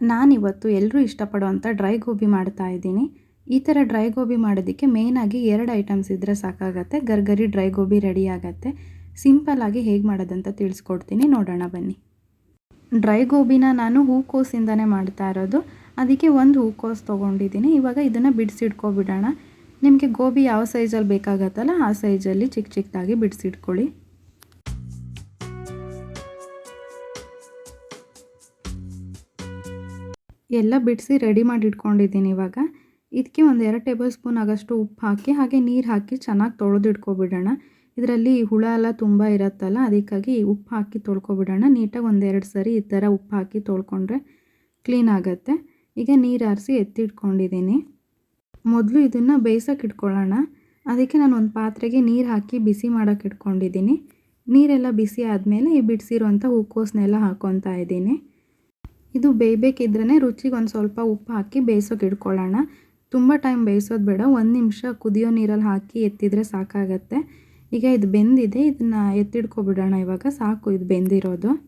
ನಾನಿವತ್ತು ಎಲ್ಲರೂ ಇಷ್ಟಪಡುವಂಥ ಡ್ರೈ ಗೋಬಿ ಮಾಡ್ತಾ ಇದ್ದೀನಿ. ಈ ಥರ ಡ್ರೈ ಗೋಬಿ ಮಾಡೋದಕ್ಕೆ ಮೇಯ್ನಾಗಿ ಎರಡು ಐಟಮ್ಸ್ ಇದ್ದರೆ ಸಾಕಾಗತ್ತೆ. ಗರ್ಗರಿ ಡ್ರೈ ಗೋಬಿ ರೆಡಿ ಆಗತ್ತೆ. ಸಿಂಪಲ್ಲಾಗಿ ಹೇಗೆ ಮಾಡೋದಂತ ತಿಳಿಸ್ಕೊಡ್ತೀನಿ. ನೋಡೋಣ ಬನ್ನಿ. ಡ್ರೈ ಗೋಬಿನ ನಾನು ಹೂಕೋಸಿಂದನೇ ಮಾಡ್ತಾ ಇರೋದು. ಅದಕ್ಕೆ ಒಂದು ಹೂಕೋಸು ತೊಗೊಂಡಿದ್ದೀನಿ. ಇವಾಗ ಇದನ್ನು ಬಿಡಿಸಿಟ್ಕೊಬಿಡೋಣ. ನಿಮಗೆ ಗೋಬಿ ಯಾವ ಸೈಜಲ್ಲಿ ಬೇಕಾಗತ್ತಲ್ಲ ಆ ಸೈಜಲ್ಲಿ ಚಿಕ್ಕ ಚಿಕ್ಕದಾಗಿ ಬಿಡಿಸಿಟ್ಕೊಳ್ಳಿ. ಎಲ್ಲ ಬಿಡಿಸಿ ರೆಡಿ ಮಾಡಿ ಇಟ್ಕೊಂಡಿದ್ದೀನಿ ಇವಾಗ. ಇದಕ್ಕೆ ಒಂದು ಎರಡು ಟೇಬಲ್ ಸ್ಪೂನ್ ಆಗೋಷ್ಟು ಉಪ್ಪು ಹಾಕಿ, ಹಾಗೆ ನೀರು ಹಾಕಿ ಚೆನ್ನಾಗಿ ತೊಳೆದಿಟ್ಕೊಬಿಡೋಣ. ಇದರಲ್ಲಿ ಹುಳ ಎಲ್ಲ ತುಂಬ ಇರುತ್ತಲ್ಲ, ಅದಕ್ಕಾಗಿ ಉಪ್ಪು ಹಾಕಿ ತೊಳ್ಕೊಬಿಡೋಣ. ನೀಟಾಗಿ ಒಂದೆರಡು ಸರಿ ಈ ಥರ ಉಪ್ಪು ಹಾಕಿ ತೊಳ್ಕೊಂಡ್ರೆ ಕ್ಲೀನ್ ಆಗುತ್ತೆ. ಈಗ ನೀರು ಆರಿಸಿ ಎತ್ತಿಟ್ಕೊಂಡಿದ್ದೀನಿ. ಮೊದಲು ಇದನ್ನು ಬೇಯಿಸೋಕೆ ಇಟ್ಕೊಳ್ಳೋಣ. ಅದಕ್ಕೆ ನಾನು ಒಂದು ಪಾತ್ರೆಗೆ ನೀರು ಹಾಕಿ ಬಿಸಿ ಮಾಡೋಕೆ ಇಟ್ಕೊಂಡಿದ್ದೀನಿ. ನೀರೆಲ್ಲ ಬಿಸಿ ಆದಮೇಲೆ ಈ ಬಿಡಿಸಿರೋಂಥ ಹೂಕೋಸನ್ನೆಲ್ಲ ಹಾಕ್ಕೊತಾ ಇದ್ದೀನಿ. ಇದು ಬೇಯಬೇಕಿದ್ರೇ ರುಚಿಗೆ ಒಂದು ಸ್ವಲ್ಪ ಉಪ್ಪು ಹಾಕಿ ಬೇಯಿಸೋಕೆ ಇಟ್ಕೊಳ್ಳೋಣ. ತುಂಬ ಟೈಮ್ ಬೇಯಿಸೋದು ಬೇಡ. ಒಂದು ನಿಮಿಷ ಕುದಿಯೋ ನೀರಲ್ಲಿ ಹಾಕಿ ಎತ್ತಿದರೆ ಸಾಕಾಗತ್ತೆ. ಈಗ ಇದು ಬೆಂದಿದೆ. ಇದನ್ನು ಎತ್ತಿಡ್ಕೊಬಿಡೋಣ ಇವಾಗ. ಸಾಕು, ಇದು ಬೆಂದಿರೋದು.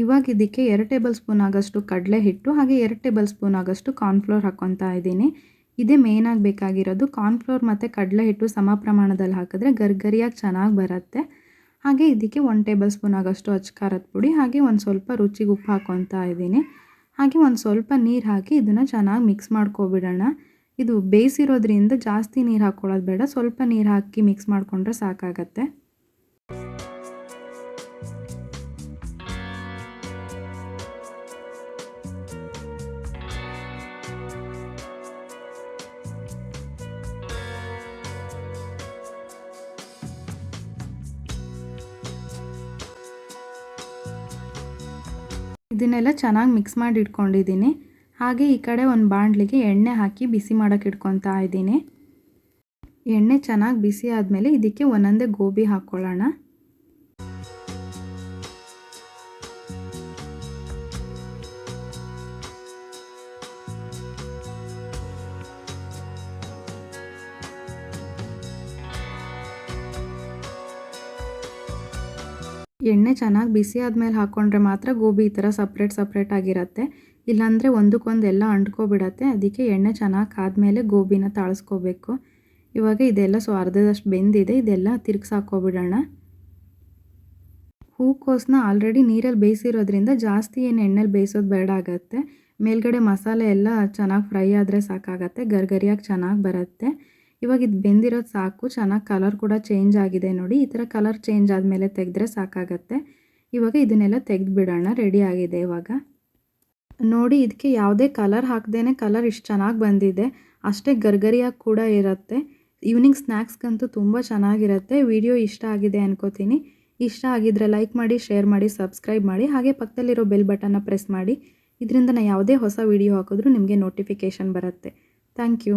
ಇವಾಗ ಇದಕ್ಕೆ ಎರಡು ಟೇಬಲ್ ಸ್ಪೂನ್ ಆಗೋಷ್ಟು ಕಡಲೆ ಹಿಟ್ಟು ಹಾಗೆ ಎರಡು ಟೇಬಲ್ ಸ್ಪೂನ್ ಆಗೋಷ್ಟು ಕಾರ್ನ್ಫ್ಲೋರ್ ಹಾಕ್ಕೊತಾ ಇದ್ದೀನಿ. ಇದೇ ಮೇಯ್ನಾಗಿ ಬೇಕಾಗಿರೋದು ಕಾರ್ನ್ಫ್ಲೋರ್ ಮತ್ತು ಕಡಲೆ ಹಿಟ್ಟು ಸಮ ಪ್ರಮಾಣದಲ್ಲಿ ಹಾಕಿದ್ರೆ ಗರ್ಗರಿಯಾಗಿ ಚೆನ್ನಾಗಿ ಬರುತ್ತೆ. ಹಾಗೆ ಇದಕ್ಕೆ ಒನ್ ಟೇಬಲ್ ಸ್ಪೂನ್ ಆಗೋಷ್ಟು ಅಚ್ಕಾರದ ಪುಡಿ ಹಾಗೆ ಒಂದು ಸ್ವಲ್ಪ ರುಚಿಗೆ ಉಪ್ಪು ಹಾಕ್ಕೊತಾ ಇದ್ದೀನಿ. ಹಾಗೆ ಒಂದು ಸ್ವಲ್ಪ ನೀರು ಹಾಕಿ ಇದನ್ನು ಚೆನ್ನಾಗಿ ಮಿಕ್ಸ್ ಮಾಡ್ಕೊಬಿಡೋಣ. ಇದು ಬೇಯಿಸಿರೋದ್ರಿಂದ ಜಾಸ್ತಿ ನೀರು ಹಾಕ್ಕೊಳ್ಳೋದು ಬೇಡ, ಸ್ವಲ್ಪ ನೀರು ಹಾಕಿ ಮಿಕ್ಸ್ ಮಾಡಿಕೊಂಡ್ರೆ ಸಾಕಾಗತ್ತೆ. ಇದನ್ನೆಲ್ಲ ಚೆನ್ನಾಗಿ ಮಿಕ್ಸ್ ಮಾಡಿ ಇಟ್ಕೊಂಡಿದ್ದೀನಿ. ಹಾಗೆ ಈ ಕಡೆ ಒಂದು ಬಾಣಲಿಗೆ ಎಣ್ಣೆ ಹಾಕಿ ಬಿಸಿ ಮಾಡೋಕೆ ಇಟ್ಕೊತಾ ಇದ್ದೀನಿ. ಎಣ್ಣೆ ಚೆನ್ನಾಗಿ ಬಿಸಿ ಆದಮೇಲೆ ಇದಕ್ಕೆ ಒಂದೊಂದೇ ಗೋಬಿ ಹಾಕ್ಕೊಳ್ಳೋಣ ಎಣ್ಣೆ ಚೆನ್ನಾಗಿ ಬಿಸಿ ಆದಮೇಲೆ ಹಾಕ್ಕೊಂಡ್ರೆ ಮಾತ್ರ ಗೋಬಿ ಈ ಥರ ಸಪ್ರೇಟ್ ಸಪ್ರೇಟ್ ಆಗಿರುತ್ತೆ. ಇಲ್ಲಾಂದರೆ ಒಂದಕ್ಕೊಂದು ಎಲ್ಲ ಅಂಟ್ಕೊಬಿಡತ್ತೆ. ಅದಕ್ಕೆ ಎಣ್ಣೆ ಚೆನ್ನಾಗಿ ಆದಮೇಲೆ ಗೋಬಿನ ತಾಳಿಸ್ಕೋಬೇಕು. ಇವಾಗ ಇದೆಲ್ಲ ಸೊ ಅರ್ಧದಷ್ಟು ಬೆಂದಿದೆ. ಇದೆಲ್ಲ ತಿರ್ಗ್ಸಾಕೋಬಿಡೋಣ ಹೂಕೋಸನ್ನ ಆಲ್ರೆಡಿ ನೀರಲ್ಲಿ ಬೇಯಿಸಿರೋದ್ರಿಂದ ಜಾಸ್ತಿ ಏನು ಎಣ್ಣೆಲಿ ಬೇಯಿಸೋದು ಬೇಡ ಆಗುತ್ತೆ. ಮೇಲ್ಗಡೆ ಮಸಾಲೆ ಎಲ್ಲ ಚೆನ್ನಾಗಿ ಫ್ರೈ ಆದರೆ ಸಾಕಾಗತ್ತೆ. ಗರ್ಗರಿಯಾಗಿ ಚೆನ್ನಾಗಿ ಬರುತ್ತೆ. ಇವಾಗ ಇದು ಬೆಂದಿರೋದು ಸಾಕು, ಚೆನ್ನಾಗಿ ಕಲರ್ ಕೂಡ ಚೇಂಜ್ ಆಗಿದೆ ನೋಡಿ. ಈ ಥರ ಕಲರ್ ಚೇಂಜ್ ಆದಮೇಲೆ ತೆಗೆದ್ರೆ ಸಾಕಾಗತ್ತೆ. ಇವಾಗ ಇದನ್ನೆಲ್ಲ ತೆಗೆದು ಬಿಡೋಣ ರೆಡಿ ಆಗಿದೆ ಇವಾಗ. ನೋಡಿ, ಇದಕ್ಕೆ ಯಾವುದೇ ಕಲರ್ ಹಾಕ್ದೇ ಕಲರ್ ಇಷ್ಟು ಚೆನ್ನಾಗಿ ಬಂದಿದೆ. ಅಷ್ಟೇ ಗರ್ಗರಿಯಾಗಿ ಕೂಡ ಇರುತ್ತೆ. ಈವ್ನಿಂಗ್ ಸ್ನ್ಯಾಕ್ಸ್ಗಂತೂ ತುಂಬ ಚೆನ್ನಾಗಿರುತ್ತೆ. ವಿಡಿಯೋ ಇಷ್ಟ ಆಗಿದೆ ಅನ್ಕೋತೀನಿ. ಇಷ್ಟ ಆಗಿದ್ರೆ ಲೈಕ್ ಮಾಡಿ ಶೇರ್ ಮಾಡಿ ಸಬ್ಸ್ಕ್ರೈಬ್ ಮಾಡಿ. ಹಾಗೆ ಪಕ್ಕದಲ್ಲಿರೋ ಬೆಲ್ ಬಟನ್ನ ಪ್ರೆಸ್ ಮಾಡಿ. ಇದರಿಂದ ನಾನು ಯಾವುದೇ ಹೊಸ ವಿಡಿಯೋ ಹಾಕಿದ್ರು ನಿಮಗೆ ನೋಟಿಫಿಕೇಷನ್ ಬರುತ್ತೆ. Thank you